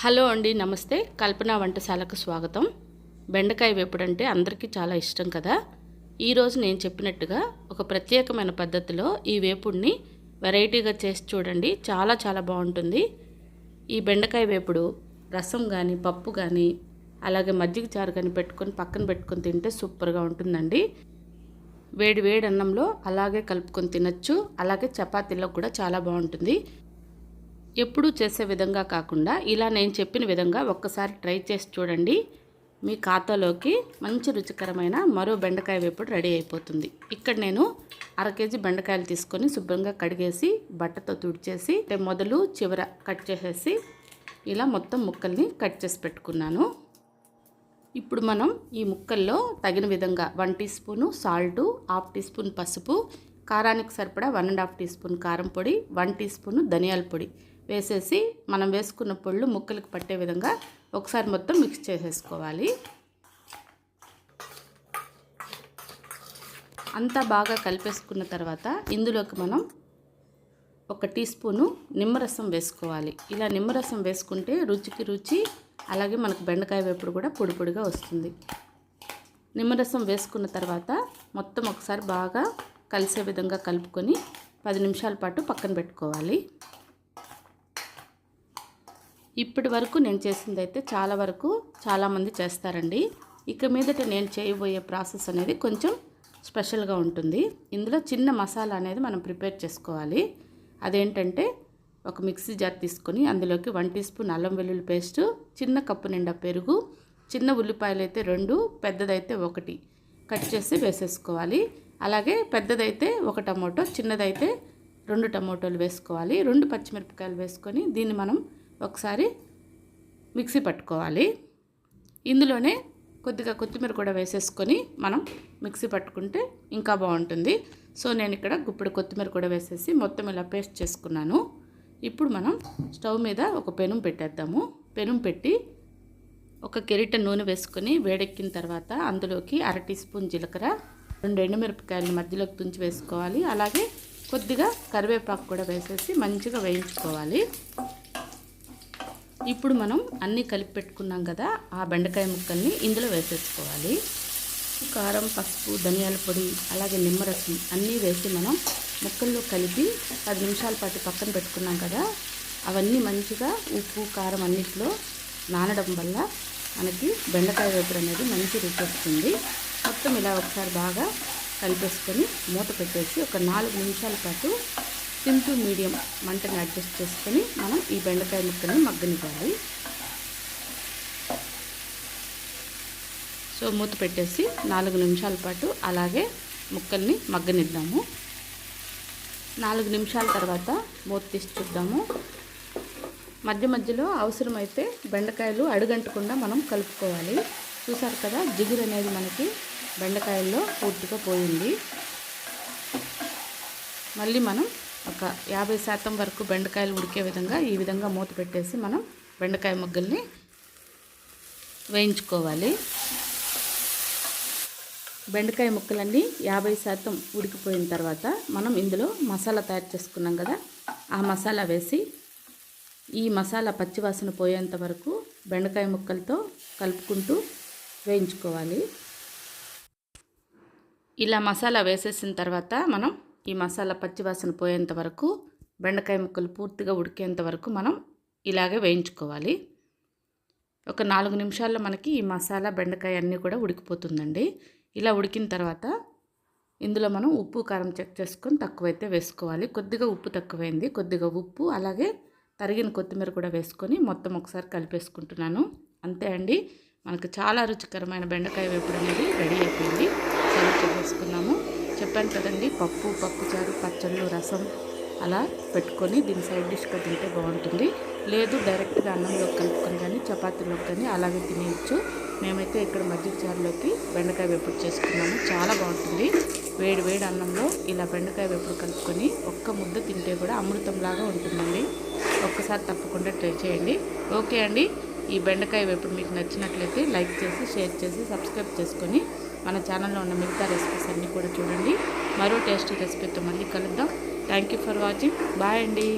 Hello అండి నమస్తే. కల్పన వంటశాలకు స్వాగతం. బెండకాయ వేపుడు అంటే అందరికీ చాలా ఇష్టం కదా? ఈరోజు నేను చెప్పినట్టుగా ఒక ప్రత్యేకమైన పద్ధతిలో ఈ వేపుడిని వెరైటీగా చేసి చూడండి. చాలా చాలా బాగుంటుంది. ఈ బెండకాయ వేపుడు రసం కానీ పప్పు కానీ అలాగే మజ్జిగ చారు కానీ పెట్టుకొని పక్కన పెట్టుకొని తింటే సూపర్గా ఉంటుందండి. వేడి వేడి అన్నంలో అలాగే కలుపుకొని తినచ్చు. అలాగే చపాతీలో కూడా చాలా బాగుంటుంది. ఎప్పుడూ చేసే విధంగా కాకుండా ఇలా నేను చెప్పిన విధంగా ఒక్కసారి ట్రై చేసి చూడండి. మీ ఖాతాలోకి మంచి రుచికరమైన మరో బెండకాయ వేపుడు రెడీ అయిపోతుంది. ఇక్కడ నేను అర కేజీ బెండకాయలు తీసుకొని శుభ్రంగా కడిగేసి బట్టతో తుడిచేసి అంటే మొదలు చివర కట్ చేసేసి ఇలా మొత్తం ముక్కల్ని కట్ చేసి పెట్టుకున్నాను. ఇప్పుడు మనం ఈ ముక్కల్లో తగిన విధంగా one teaspoon salt half teaspoon పసుపు కారానికి సరిపడా one and half teaspoon కారం పొడి వన్ టీ స్పూన్ ధనియాల పొడి వేసేసి మనం వేసుకున్న పొళ్ళు ముక్కలకు పట్టే విధంగా ఒకసారి మొత్తం మిక్స్ చేసేసుకోవాలి. అంతా బాగా కలిపేసుకున్న తర్వాత ఇందులోకి మనం ఒక టీ స్పూను నిమ్మరసం వేసుకోవాలి. ఇలా నిమ్మరసం వేసుకుంటే రుచికి రుచి అలాగే మనకు బెండకాయ వేపుడు కూడా పొడి పొడిగా వస్తుంది. నిమ్మరసం వేసుకున్న తర్వాత మొత్తం ఒకసారి బాగా కలిసే విధంగా కలుపుకొని పది నిమిషాల పాటు పక్కన పెట్టుకోవాలి. ఇప్పటి వరకు నేను చేసింది అయితే చాలా వరకు చాలామంది చేస్తారండి. ఇక మీదట నేను చేయబోయే ప్రాసెస్ అనేది కొంచెం స్పెషల్గా ఉంటుంది. ఇందులో చిన్న మసాలా అనేది మనం ప్రిపేర్ చేసుకోవాలి. అదేంటంటే ఒక మిక్సీ జార్ తీసుకొని అందులోకి వన్ టీ స్పూన్ అల్లం వెల్లుల్లి పేస్టు చిన్న కప్పు నిండా పెరుగు చిన్న ఉల్లిపాయలు అయితే రెండు పెద్దదైతే ఒకటి కట్ చేసి వేసేసుకోవాలి. అలాగే పెద్దదైతే ఒక టమోటో చిన్నదైతే రెండు టమోటోలు వేసుకోవాలి. రెండు పచ్చిమిరపకాయలు వేసుకొని దీన్ని మనం ఒకసారి మిక్సీ పట్టుకోవాలి. ఇందులోనే కొద్దిగా కొత్తిమీర కూడా వేసేసుకొని మనం మిక్సీ పట్టుకుంటే ఇంకా బాగుంటుంది. సో నేను ఇక్కడ గుప్పిడి కొత్తిమీర కూడా వేసేసి మొత్తం ఇలా పేస్ట్ చేసుకున్నాను. ఇప్పుడు మనం స్టవ్ మీద ఒక పెనం పెట్టేద్దాము. పెనం పెట్టి ఒక కెరిట నూనె వేసుకొని వేడెక్కిన తర్వాత అందులోకి అర టీ స్పూన్ జీలకర్ర రెండు ఎండుమిరపకాయలు మధ్యలోకి తుంచి వేసుకోవాలి. అలాగే కొద్దిగా కరివేపాకు కూడా వేసేసి మంచిగా వేయించుకోవాలి. ఇప్పుడు మనం అన్నీ కలిపి పెట్టుకున్నాం కదా ఆ బెండకాయ ముక్కల్ని ఇందులో వేసేసుకోవాలి. కారం పసుపు ధనియాల పొడి అలాగే నిమ్మరసం అన్నీ వేసి మనం ముక్కల్లో కలిపి పది నిమిషాల పాటు పక్కన పెట్టుకున్నాం కదా అవన్నీ మంచిగా ఉప్పు కారం అన్నింటిలో నానడం వల్ల మనకి బెండకాయ వేపుడు అనేది మంచి రుచి వస్తుంది. మొత్తం ఇలా ఒకసారి బాగా కలిపేసుకొని మూత పెట్టేసి ఒక నాలుగు నిమిషాల పాటు సిమ్ టు మీడియం మంటని అడ్జస్ట్ చేసుకొని మనం ఈ బెండకాయ ముక్కల్ని మగ్గనివ్వాలి. సో మూత పెట్టేసి నాలుగు నిమిషాల పాటు అలాగే ముక్కల్ని మగ్గనిద్దాము. నాలుగు నిమిషాల తర్వాత మూత తీసి చూద్దాము. మధ్య మధ్యలో అవసరమైతే బెండకాయలు అడుగంటకుండా మనం కలుపుకోవాలి. చూసారు కదా జిగురు అనేది మనకి బెండకాయల్లో పూర్తిగా పోయింది. మళ్ళీ మనం ఒక యాభై శాతం వరకు బెండకాయలు ఉడికే విధంగా ఈ విధంగా మూత పెట్టేసి మనం బెండకాయ ముగ్గల్ని వేయించుకోవాలి. బెండకాయ ముక్కలన్నీ యాభై శాతం ఉడికిపోయిన తర్వాత మనం ఇందులో మసాలా తయారు చేసుకున్నాం కదా ఆ మసాలా వేసి ఈ మసాలా పచ్చివాసన పోయేంత వరకు బెండకాయ ముక్కలతో కలుపుకుంటూ వేయించుకోవాలి. ఇలా మసాలా వేసేసిన తర్వాత మనం ఈ మసాలా పచ్చివాసన పోయేంత వరకు బెండకాయ ముక్కలు పూర్తిగా ఉడికేంత వరకు మనం ఇలాగే వేయించుకోవాలి. ఒక నాలుగు నిమిషాల్లో మనకి ఈ మసాలా బెండకాయ అన్నీ కూడా ఉడికిపోతుందండి. ఇలా ఉడికిన తర్వాత ఇందులో మనం ఉప్పు కారం చెక్ చేసుకొని తక్కువైతే వేసుకోవాలి. కొద్దిగా ఉప్పు తక్కువైంది. కొద్దిగా ఉప్పు అలాగే తరిగిన కొత్తిమీర కూడా వేసుకొని మొత్తం ఒకసారి కలిపేసుకుంటున్నాను. అంతే అండి. మనకు చాలా రుచికరమైన బెండకాయ వేపుడు అనేది రెడీ అయిపోయింది. సర్వ్ చెప్పాను కదండి పప్పు పప్పుచారు పచ్చళ్ళు రసం అలా పెట్టుకొని దీని సైడ్ డిష్గా తింటే బాగుంటుంది. లేదు డైరెక్ట్గా అన్నంలో కలుపుకొని కానీ చపాతీలోకి కానీ అలాగే తినేయచ్చు. మేమైతే ఇక్కడ మజ్జిగ చారులోకి బెండకాయ వేపుడు చేసుకున్నాము. చాలా బాగుంటుంది. వేడి వేడి అన్నంలో ఇలా బెండకాయ వేపుడు కలుపుకొని ఒక్క ముద్ద తింటే కూడా అమృతంలాగా ఉంటుందండి. ఒక్కసారి తప్పకుండా ట్రై చేయండి. ఓకే అండి. ఈ బెండకాయ వేపుడు మీకు నచ్చినట్లయితే లైక్ చేసి షేర్ చేసి సబ్స్క్రైబ్ చేసుకొని మన ఛానల్లో ఉన్న మిగతా రెసిపీస్ అన్నీ కూడా చూడండి. మరో టేస్టీ రెసిపీతో మళ్ళీ కలుద్దాం. Thank you for watching bye అండి.